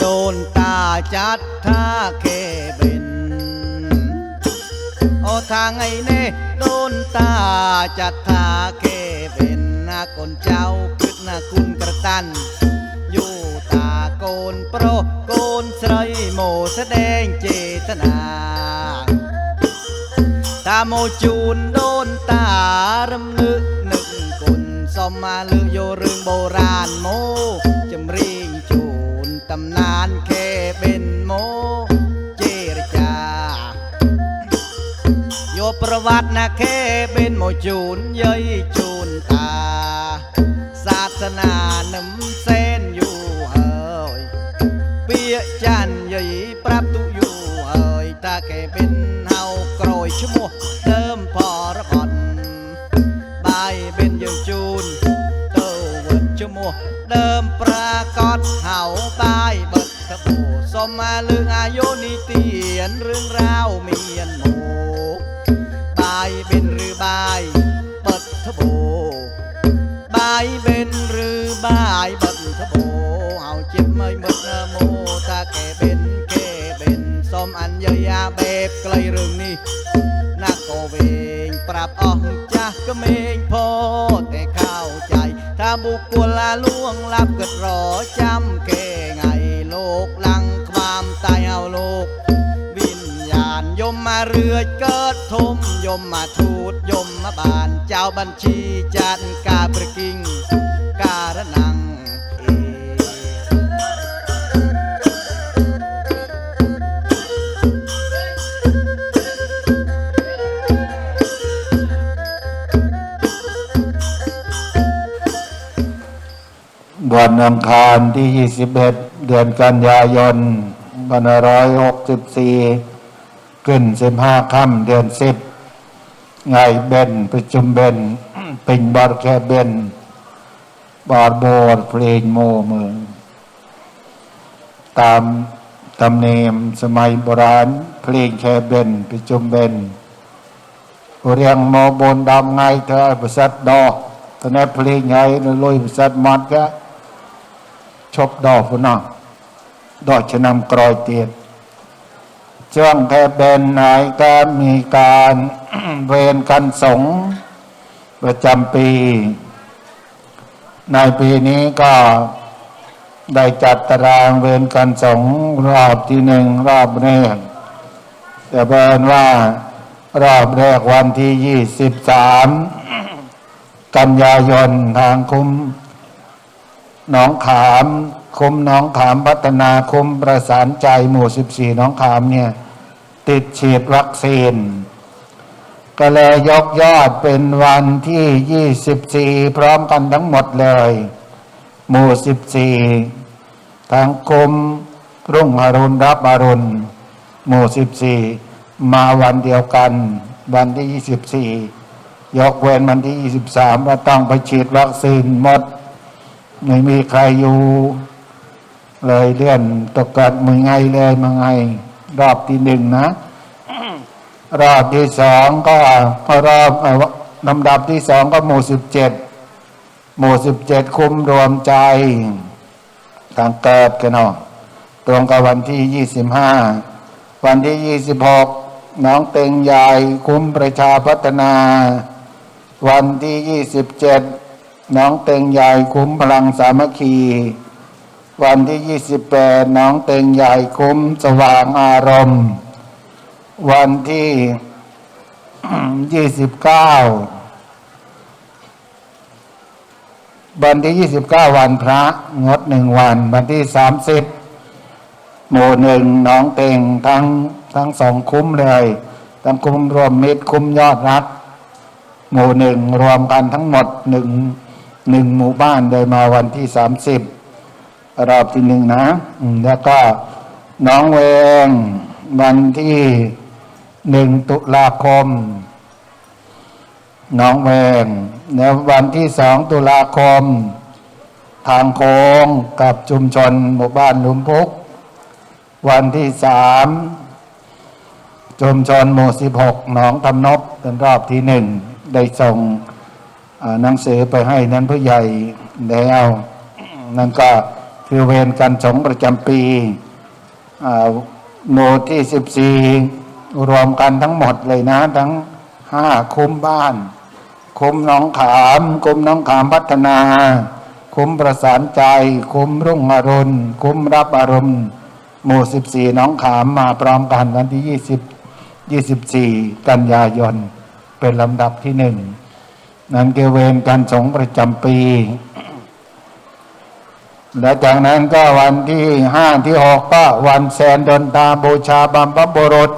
โดนตาจัดท่าเคเป็นโอทางไอ้เน่โดนตาจัดท่าเคเป็นนาคนเจ้าคึดนาคุณกระตัน อยู่ตาโกนโปรโกนใสรยโมแสดงเจตนาตาโมจูนโดนตารำลึกนึกกุนสมมาลือโยเรื่องโบราณโมจำรี ตำนานแค่เป็นโมเจรจาโยประวัตินะแค่เป็นโมจูนเย้ยจูนตา ศาสนาหนึ่มเส้นอยู่เอ่ยเปียจัน มมาลืออายุนิเตียนเรื่องราวเมียนโมบายเป็นหรือบายเบิดทะโบบายเป็นหรือบายเบัดทะโบเอาเจ็บไม่หมดนะโมตาแกเป็นแกเป็นสมอันยยาแบบไกลเรื่องนี้นักโกเวงปรับออกจ้าก็เมงพอแต่เข้าใจ ถ้าบุคคลละล่วงลับเกิดรอจำแกไง เรือเกิดทมยมมาทูตยมมาบาน เจ้าบัญชีจัดกาประกิง การนังวันอังคารที่ 21 เดือนกันยายน2564 ขึ้น15ค่ำเดือน10ไงเบนประชุมเบนปิงบอดแคเบนบอดโบดเพลงโมมือ ตามตำเนียมสมัยโบราณเพลงแคเบนประชุมเบนเรียงโมบนดำไงเธอประสัดดอกตอนนี้เพลงไงลอยประสัดมัดก็ชบดอกพุ่นน่ะดอกชะนำกรอยเตียด ช่วงแค่เบนไหนก็มีการเวรกันสงประจำปี ในปีนี้ก็ได้จัดตารางเวรกันสงรอบที่หนึ่งรอบแรกแต่เบินว่ารอบแรกวันที่ยี่สิบสามกันยายนทางคุ้มหนองขาม คุ้มหนองขามพัฒนาคุ้มประสานใจหมู่สิบสี่หนองขามเนี่ยติดฉีดวัคซีน ก็เลยยกยอดเป็นวันที่ยี่สิบสี่พร้อมกันทั้งหมดเลย หมู่สิบสี่ทางคมรุ่งอรุณรับอรุณ หมู่สิบสี่มาวันเดียวกัน วันที่ยี่สิบสี่ยกเว้นวันที่ยี่สิบสามว่าต้องไปฉีดวัคซีนหมด ไม่มีใครอยู่ เลยเลื่อนตกกัดมือไงเลยมาไง รอบที่หนึ่งนะ รอบที่สองก็รอบเอ่อลำดับที่สองก็หมู่สิบเจ็ดหมู่สิบเจ็ดคุมรวมใจทางเกิดกันเนาะตรงกับวันที่ยี่สิบห้าวันที่26น้องเต็งใหญ่คุ้มประชาพัฒนา วันที่27น้องเต็งใหญ่คุ้มพลังสามัคคี วันที่ 28 น้องเต็งใหญ่คุ้มสว่างอารมณ์ วันที่ 29 วันที่ 29 วันพระงดหนึ่งวัน วันที่ 30 หมู่หนึ่งน้องเต็งทั้งทั้งสองคุ้มเลยทั้งคุ้มรวมมิตรคุ้มยอดรัก หมู่หนึ่งรวมกันทั้งหมดหนึ่งหนึ่งหมู่บ้านโดยมาวันที่สามสิบ รอบที่หนึ่งนะ แล้วก็น้องเวง วันที่หนึ่งตุลาคม น้องเวง แล้ววันที่สองตุลาคม ทางโค้งกับชุมชนหมู่บ้านหลุมพุก วันที่สามชุมชนหมู่สิบหกหนองทำนบเป็นรอบที่หนึ่งได้ส่งหนังสือไปให้นั้นผู้ใหญ่แล้วนั่นก็ คือเวรกันสงประจำปีหมู่ที่สิบสี่รวมกันทั้งหมดเลยนะ ทั้งห้าคุ้มบ้าน คุ้มน้องขาม คุ้มน้องขามพัฒนา คุ้มประสานใจ คุ้มรุ่งอรุณ คุ้มรับอารมณ์หมู่สิบสี่น้องขามมาพร้อมกันวันที่ยี่สิบยี่สิบสี่กันยายน เป็นลำดับที่หนึ่งนั้นเกเวรการสงประจำปี และจากนั้นก็วันที่ห้าที่หกก็วันแสนเดินตามบูชาบัมพบุรุษ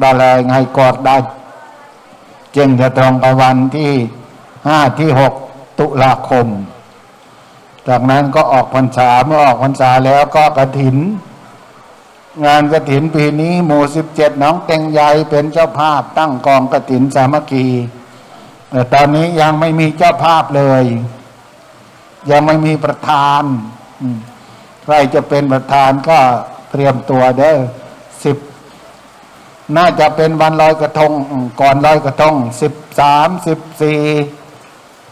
ได้เลยไงกอดได้ จึงจะตรงกับวันที่ห้าที่หกตุลาคม จากนั้นก็ออกพรรษาเมื่อออกพรรษาแล้วก็กระถิน งานกระถินปีนี้หมู่สิบเจ็ดน้องเต็งใหญ่เป็นเจ้าภาพตั้งกองกระถินสามัคคีแต่ตอนนี้ยังไม่มีเจ้าภาพเลย ยังไม่มีประธานใครจะเป็นประธานก็เตรียมตัวเด้อสิบน่าจะเป็นวันลอยกระทง ก่อนลอยกระทงสิบสามสิบสี่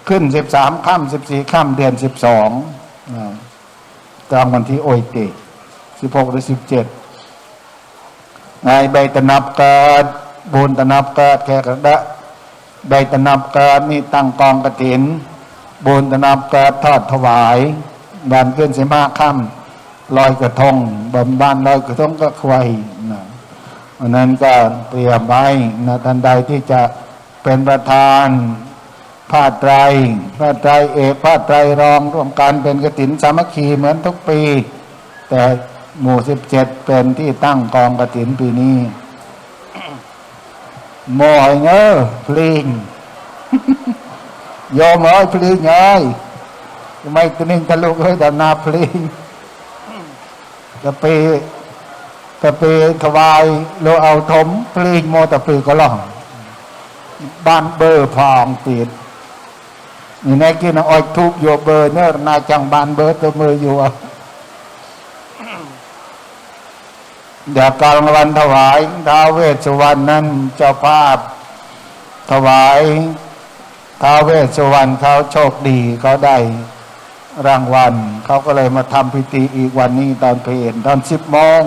ขึ้นสิบสามค่ำสิบสี่ค่ำเดือนสิบสองกลางวันที่โอยติสิบหกหรือสิบเจ็ดนายใบตนับเกิดบุญตนับเกิดแขกกระดะใบตนับเกิดนี่ตั้งกองกระถิน บุญตนับกิดทอดถวายวันขึ้นสิบห้าค่ำลอยกระทงบนบ้านลอยกระทงก็ควายนะอันนั้นก็เตรียมไว้นะทันใดที่จะเป็นประธานผ้าไตรผ้าไตรเอกผ้าไตรรองร่วมกันเป็นกฐินสามัคคีเหมือนทุกปี แต่หมู่สิบเจ็ดเป็นที่ตั้งกองกฐินปีนี้โมอ ยอพลิงโยมเอ้ยพลิงเอ้ยทำไมตัวนิ่งทะลุเอ้ยแต่นาพลิงจะปีตะปีถวายโลเอาถมปลีกโมตะปีก็ล่องบ้านเบอร์พองปิดนี่นายกินอ้อยทุกโยเบอร์เนอร์นายจังบ้านเบอร์ตัวมืออยู่อะเดี๋ยวกลางวันถวายท้าวเวสวรรณนั้นเจ้าภาพถวาย ท้าวเวสสุวรรณเขาโชคดีเขาได้รางวัลเขาก็เลยมาทำพิธีอีกวันนี้ตอนเพลนตอนสิบโมง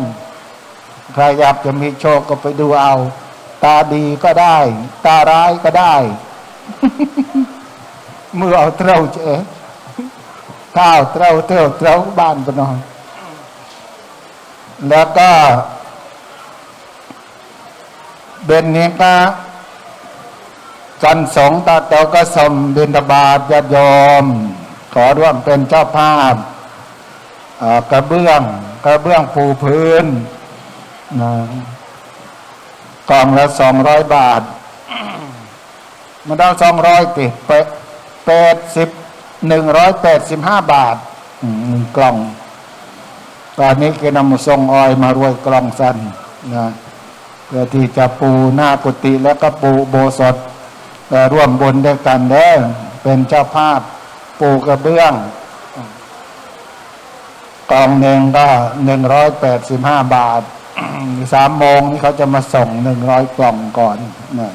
ใครอยากจะมีโชคก็ไปดูเอา ตาดีก็ได้ ตาร้ายก็ได้เมื่อเอาเต้าเจอข้าวเต้าเต้าเต้าบ้านไปนอนแล้วก็เบนนี้ก็ กันสงตาเตาก็สมบินทบาทญาติโยม ขอร่วมเป็นเจ้าภาพกระเบื้องกระเบื้องปูพื้นนะกล่องละสองร้อยบาทมันได้สองร้อยติดแปดสิบหนึ่งร้อยแปดสิบห้าบาทหนึ่งกล่อง ตอนนี้แกนำมาส่งออยมารวยกล่องสั้นนะเพื่อที่จะปูหน้ากุฏิแล้วก็ปูโบสถ ร่วมบนด้วยกันเด้อเป็นเจ้าภาพปูกระเบื้องกองหนึ่งก็หนึ่งร้อยแปดสิบห้าบาทสามโมงนี่เขาจะมาส่งหนึ่งร้อยกล่องก่อนนะ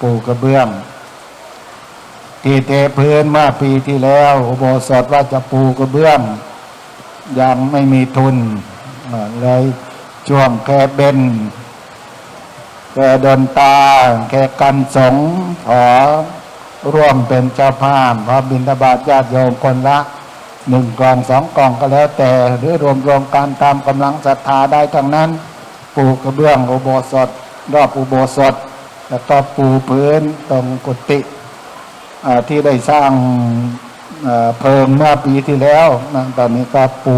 ปูกระเบื้องที่เทพื้นเมื่อปีที่แล้วอุโบสถว่าจะปูกระเบื้อง ยังไม่มีทุนเลยช่วงแค่เบน แค่ดนตาแค่กันสงขอร่วมเป็นเจ้าภาพพระบิณฑบาตญาติโยมคนละหนึ่งกล่องสองกล่องก็แล้วแต่ หรือรวมรวมการตามกำลังศรัทธาได้ทั้งนั้น ปูกระเบื้องอุโบสถ รอบอุโบสถ แล้วก็ปูพื้นตรงกุฏิที่ได้สร้างเพิงเมื่อปีที่แล้วนะตอนนี้ก็ปู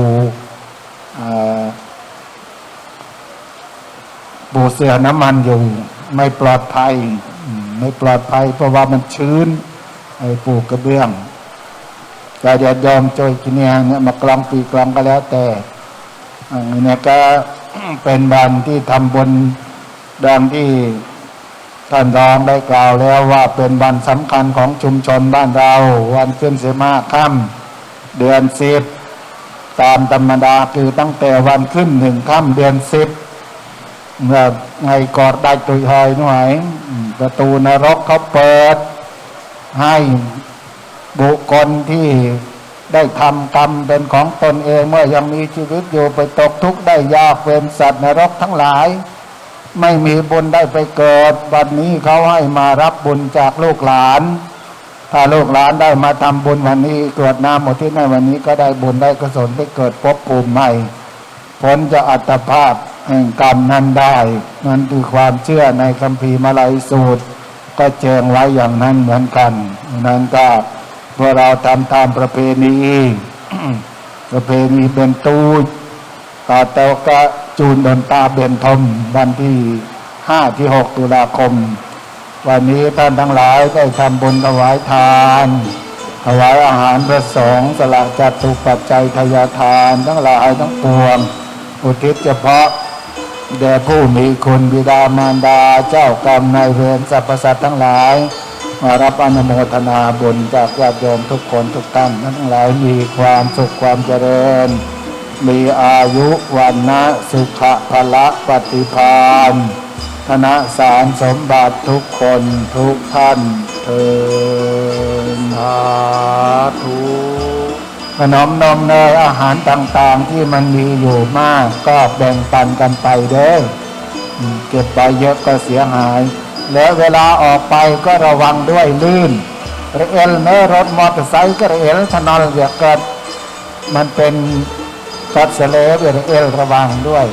อ่าปู เสือน้ำมันอยู่ ไม่ปลอดภัย ไม่ปลอดภัย เพราะว่ามันชื้นไอ้ปูกระเบื้องแต่เดี๋ยอมโจยกินเนี่ยเนี่ยมากลองปีกลองก็แล้วแต่อันนี้ก็เป็นวันที่ทำบนดังที่ท่านรองได้กล่าวแล้วว่าเป็นวันสำคัญของชุมชนบ้านเรา วันขึ้นเสมาค่ำเดือนสิบตามธรรมดาคือตั้งแต่วันขึ้นหนึ่งค่ำเดือนสิบ เมื่อไงกอดได้ตุยหอยหน่วยประตูนรกเขาเปิด ให้บุคคลที่ได้ทำกรรมเป็นของตนเองเมื่อยังมีชีวิตอยู่ไปตกทุกข์ได้ยากเป็นสัตว์นรกทั้งหลาย ไม่มีบุญได้ไปเกิดวันนี้เขาให้มารับบุญจากลูกหลาน ถ้าลูกหลานได้มาทำบุญวันนี้กรวดน้ำหมดที่ในวันนี้ก็ได้บุญได้กุศลไปเกิดภพภูมิใหม่พ้นจะอัตภาพ แห่งกรรมนั้นได้นั่นคือความเชื่อในคัมภีร์มาลัยสูตร ก็แจ้งไว้อย่างนั้นเหมือนกัน นั้นก็พวกเราทำตามประเพณีประเพณีเป็นตูตาเตวกะจูนดนตาเบนทมวันที่ห้าที่หกตุลาคม วันนี้ท่านทั้งหลายได้ทำบุญถวายทาน ถวายอาหารพระสงฆ์สละจัตุปัจจัยทายทาน ทั้งหลายทั้งปวงอุทิศเฉพาะ แด่ผู้มีคุณบิดามารดาเจ้ากรรมนายเวรสรรพสัตว์ทั้งหลายมารับอนุโมทนาบุญจากญาติโยมทุกคนทุกท่านทั้งหลายมีความสุขความเจริญ มีอายุวันนะสุขะพละปฏิพานธนสารสมบัติทุกคนทุกท่านเทินสาธุ ขนมนมเนยอาหารต่างๆที่มันมีอยู่มาก ก็แบ่งปันกันไปเด้อเก็บไปเยอะก็เสียหาย แล้วเวลาออกไปก็ระวังด้วยลื่นระเอลเนอรถมอเตอร์ไซค์ก็ระเอลถนนเดียวเกิดมันเป็นกัดเสลฟเอลระวังด้วย